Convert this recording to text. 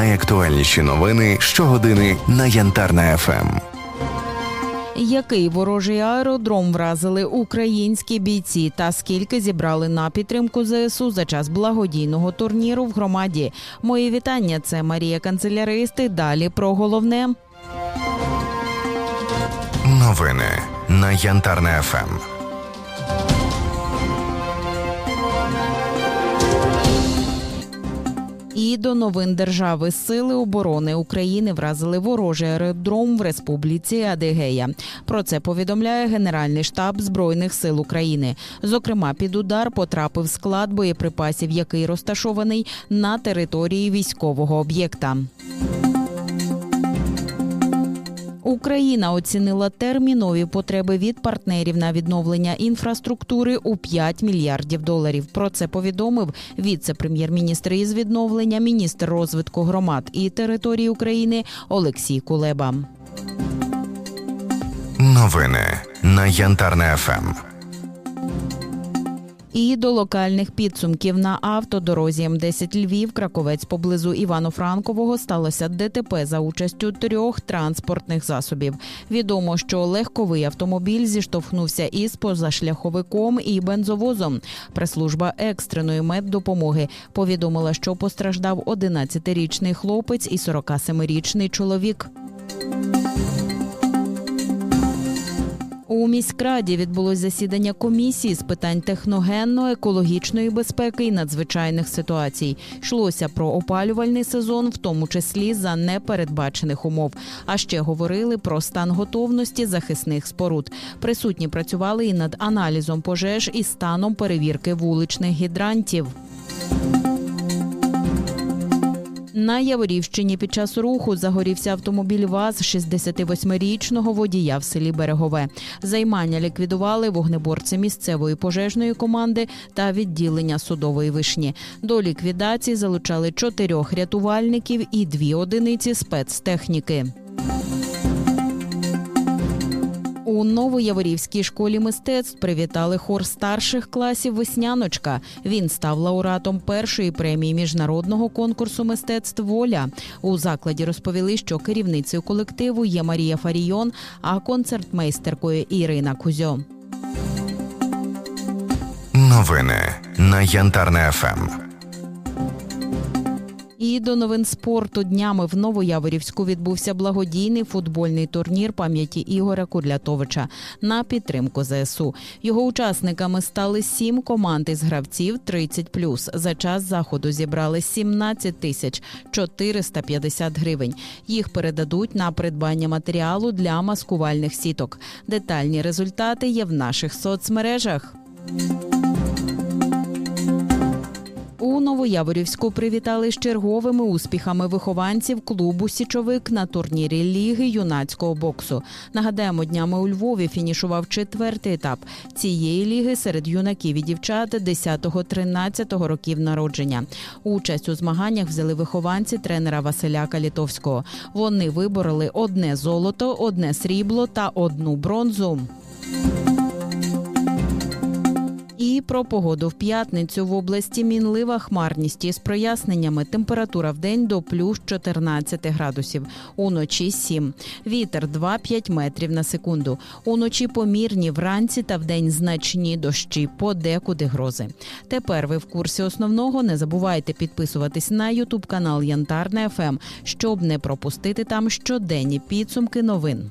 Найактуальніші новини щогодини на Янтарна Ем. ФМ. Який ворожий аеродром вразили українські бійці та скільки зібрали на підтримку ЗСУ за час благодійного турніру в громаді? Мої вітання. Це Марія Канцеляристи. Далі про головне. Новини на Янтарна Ем. ФМ. І до новин держави сили оборони України вразили ворожий аеродром в республіці Адигея. Про це повідомляє Генеральний штаб збройних сил України. Зокрема, під удар потрапив склад боєприпасів, який розташований на території військового об'єкта. Україна оцінила термінові потреби від партнерів на відновлення інфраструктури у 5 мільярдів доларів. Про це повідомив віце-прем'єр-міністр із відновлення, міністр розвитку громад і території України Олексій Кулеба. Новини на Янтарна Ем. ФМ. І до локальних підсумків на автодорозі М10 Львів, Краковець поблизу Івано-Франкового сталося ДТП за участю трьох транспортних засобів. Відомо, що легковий автомобіль зіштовхнувся із позашляховиком і бензовозом. Прес-служба екстреної меддопомоги повідомила, що постраждав 11-річний хлопець і 47-річний чоловік. Міськраді відбулось засідання комісії з питань техногенно-екологічної безпеки і надзвичайних ситуацій. Йшлося про опалювальний сезон, в тому числі за непередбачених умов. А ще говорили про стан готовності захисних споруд. Присутні працювали і над аналізом пожеж і станом перевірки вуличних гідрантів. На Яворівщині під час руху загорівся автомобіль ВАЗ 68-річного водія в селі Берегове. Займання ліквідували вогнеборці місцевої пожежної команди та відділення судової вишні. До ліквідації залучали чотирьох рятувальників і дві одиниці спецтехніки. У Новояворівській школі мистецтв привітали хор старших класів Весняночка. Він став лауреатом першої премії міжнародного конкурсу мистецтв Воля. У закладі розповіли, що керівницею колективу є Марія Фарійон, а концертмейстеркою Ірина Кузьо. Новини на Янтарна ФМ. І до новин спорту днями в Новояворівську відбувся благодійний футбольний турнір пам'яті Ігоря Курлятовича на підтримку ЗСУ. Його учасниками стали сім команд із гравців 30+. За час заходу зібрали 17 тисяч 450 гривень. Їх передадуть на придбання матеріалу для маскувальних сіток. Детальні результати є в наших соцмережах. Новояворівську привітали з черговими успіхами вихованців клубу Січовик на турнірі Ліги юнацького боксу. Нагадаємо, днями у Львові фінішував четвертий етап цієї ліги серед юнаків і дівчат 10-13 років народження. Участь у змаганнях взяли вихованці тренера Василя Калітовського. Вони вибороли одне золото, одне срібло та одну бронзу. Про погоду в п'ятницю в області мінлива хмарність із проясненнями. Температура в день до плюс 14 градусів. Уночі 7. Вітер 2-5 метрів на секунду. Уночі помірні вранці та вдень значні дощі, подекуди грози. Тепер ви в курсі основного. Не забувайте підписуватись на ютуб канал Янтарне ФМ, щоб не пропустити там щоденні підсумки новин.